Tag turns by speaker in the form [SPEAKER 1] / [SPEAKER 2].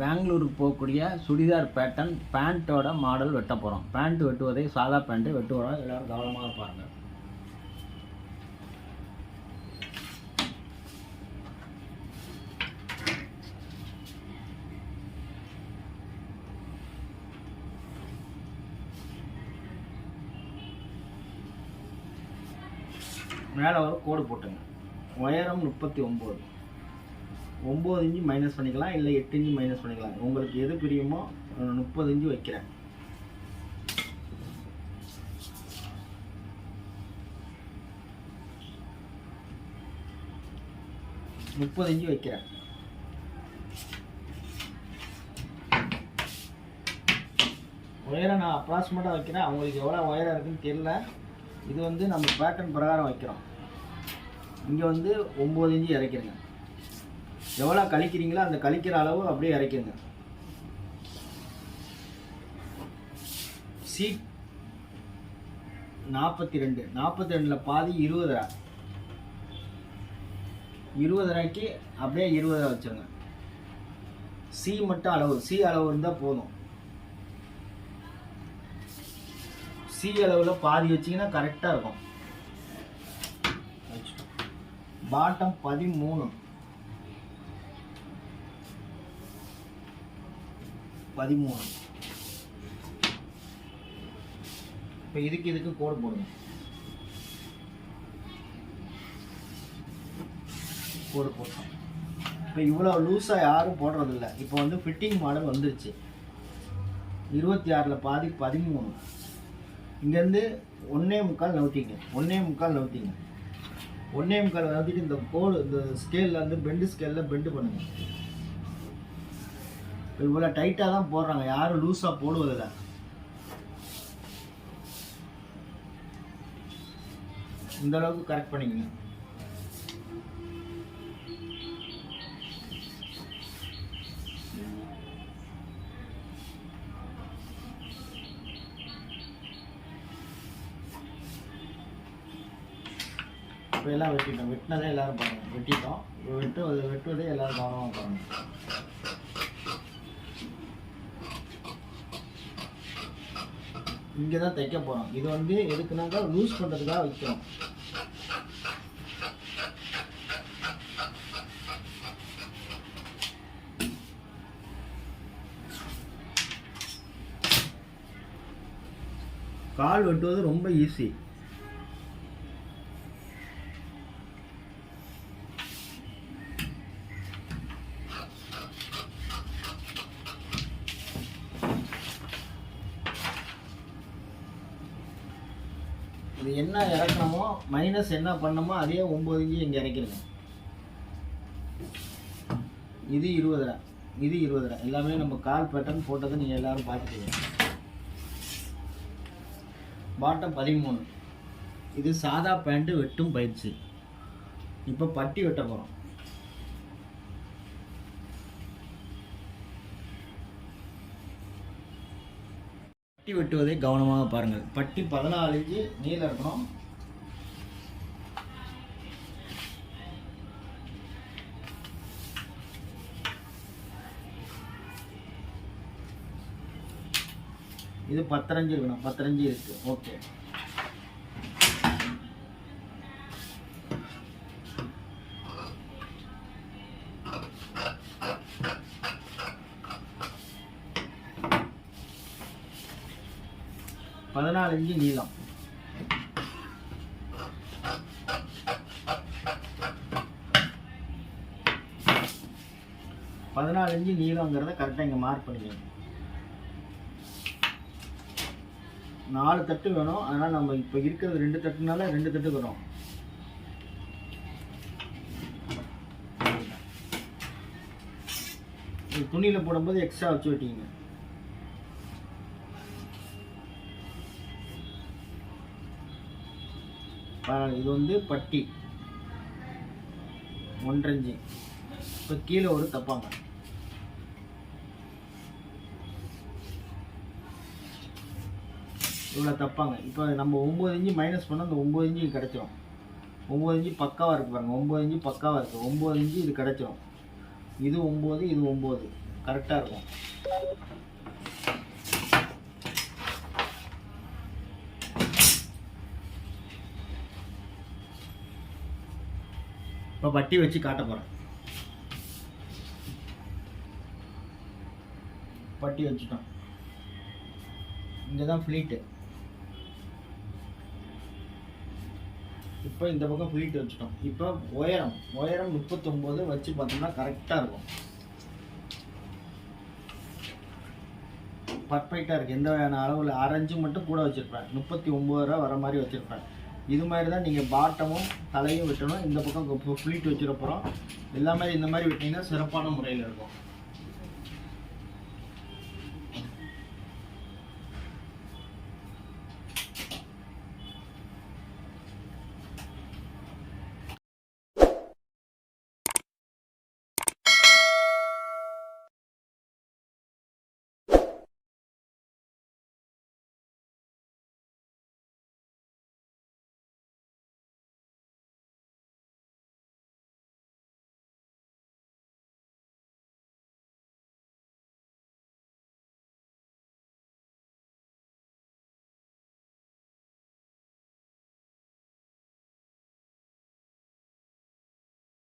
[SPEAKER 1] பெங்களூருக்கு போகக்கூடிய churidar pattern பேண்ட்டோட model வெட்ட போகிறோம் பேண்ட் வெட்டுவதை சாதா பேண்ட்டை வெட்டுவோம் எல்லோரும் கவனமாக பாருங்கள். மேலே ஒரு கோடு போட்டுங்க. உயரம் முப்பத்தி ஒம்பது. ஒம்பது இன்ச்சு மைனஸ் பண்ணிக்கலாம் இல்லை எட்டு இன்ச்சு மைனஸ் பண்ணிக்கலாம். உங்களுக்கு எது பிரியுமோ முப்பது இன்ச்சு வைக்கிறேன். முப்பது இன்ச்சு வைக்கிறேன். உயரம் நான் அப்ராக்சிமேட்டாக வைக்கிறேன். அவங்களுக்கு எவ்வளோ உயரம் இருக்குன்னு தெரியல. இது வந்து நம்ம பேட்டர்ன் பிரகாரம் வைக்கிறோம். இங்கே வந்து ஒம்பது இன்ச்சு இறக்கிருங்க. எவ்வளோ கழிக்கிறீங்களோ அந்த கழிக்கிற அளவு அப்படியே இறக்கிங்க சீட் நாற்பத்தி ரெண்டு நாற்பத்தி ரெண்டில் பாதி இருபது ர இருபதரைக்கு அப்படியே இருபதரை வச்சுருங்க. சி மட்டும் அளவு. சி அளவு இருந்தால் போதும். சி அளவில் பாதி வச்சிங்கன்னா கரெக்டாக இருக்கும். பாட்டம் பதிமூணு. பதிமூணு. இப்போ இதுக்கு இதுக்கு கோடு போடுங்க. கோடு போட்டோம். இப்போ இவ்வளோ லூஸாக யாரும் போடுறதில்ல. இப்போ வந்து ஃபிட்டிங் மாடல் வந்துருச்சு. இருபத்தி ஆறில் பாதி பதிமூணு. இங்கேருந்து ஒன்றே முக்கால் நவுத்திங்க. ஒன்றே முக்கால் நவுத்திங்க. ஒன்றே முக்கால் நவுத்திட்டு இந்த கோடு இந்த ஸ்கேலில் வந்து பெண்டு ஸ்கேலில் பெண்டு பண்ணுங்க. இவ்வளோ டைட்டாக தான் போடுறாங்க. யாரும் லூஸாக போடுவதில்லை. இந்த அளவுக்கு கரெக்ட் பண்ணிக்கங்க. இப்போ எல்லாம் வெட்டிட்டோம். வெட்டினதே எல்லாரும் பாருங்க. வெட்டிட்டோம். வெட்டு வெட்டுவதே எல்லாரும் கவனமாக பாருங்க. இங்கே தான் தைக்க போகிறோம் இது வந்து எதுக்குனாக்கா லூஸ் பண்ணுறதுக்காக வைக்கிறோம். கால் வெட்டுவது ரொம்ப ஈஸி இது என்ன இறக்கணுமோ மைனஸ் என்ன பண்ணணுமோ அதே ஒம்பது இங்கே இறக்கிருங்க இது இருபதரை இது இருபதரை எல்லாமே நம்ம கால் பேட்டர்ன் போட்டதை நீங்கள் எல்லோரும் பார்த்துக்கலாம் பாட்டம் பதிமூணு. இது சாதா பேண்ட்டு வெட்டும் பயிற்சி. இப்போ பட்டி வெட்ட போகிறோம் பட்டி வெட்டுவதை கவனமாக பாருங்கள். பட்டி பதினாலு இன்ச்சு நீளம் இருக்கணும். இது பத்தரஞ்சு இருக்கணும். பத்தரஞ்சு இருக்கு. ஓகே. பதினாலு இஞ்சி நீளம். பதினாலு இஞ்சி நீளங்கிறத கரெக்டாக இங்கே மார்க் பண்ணிக்கணும் நாலு தட்டு வேணும். அதனால் நம்ம இப்போ இருக்கிறது ரெண்டு தட்டுனால ரெண்டு தட்டு வரும். துணியில் போடும்போது எக்ஸ்ட்ரா வச்சு வெட்டிங்க இது வந்து பட்டி. ஒன்றஞ்சு. இப்போ கீழே ஒரு தப்பாங்க. இவ்வளோ தப்பாங்க. இப்போ நம்ம ஒம்பது இஞ்சி மைனஸ் பண்ணால் அந்த ஒம்பது இன்ச்சு கிடச்சிரும். ஒம்பது இஞ்சி பக்காவாக இருக்குது பாருங்கள் ஒம்பது இஞ்சி பக்காவாக இருக்குது ஒம்பது இன்ச்சு இது கிடச்சிரும். இது ஒம்பது இது ஒம்பது கரெக்டாக இருக்கும். இப்போ பட்டி வச்சு காட்ட போகிறேன் பட்டி வச்சுட்டோம். இங்கே தான் ஃப்ளீட்டு இப்போ இந்த பக்கம் ஃப்ளீட் வச்சுட்டோம். இப்போ உயரம் உயரம் முப்பத்தொம்போது வச்சு பார்த்தோம்னா கரெக்டாக இருக்கும். பர்ஃபெக்டாக இருக்குது எந்த வகையான அளவில் அரைஞ்சு மட்டும் கூட வச்சுருப்பேன். முப்பத்தி ஒம்பது ரூபா வர மாதிரி வச்சுருப்பேன். இது மாதிரி தான் நீங்கள் பாட்டமும் தலையும் வெட்டணும். இந்த பக்கம் ஃப்ளீட் வச்சுருப்போம் எல்லாமே இந்த மாதிரி வெட்டிங்கன்னா சிறப்பான முறையில் இருக்கும்.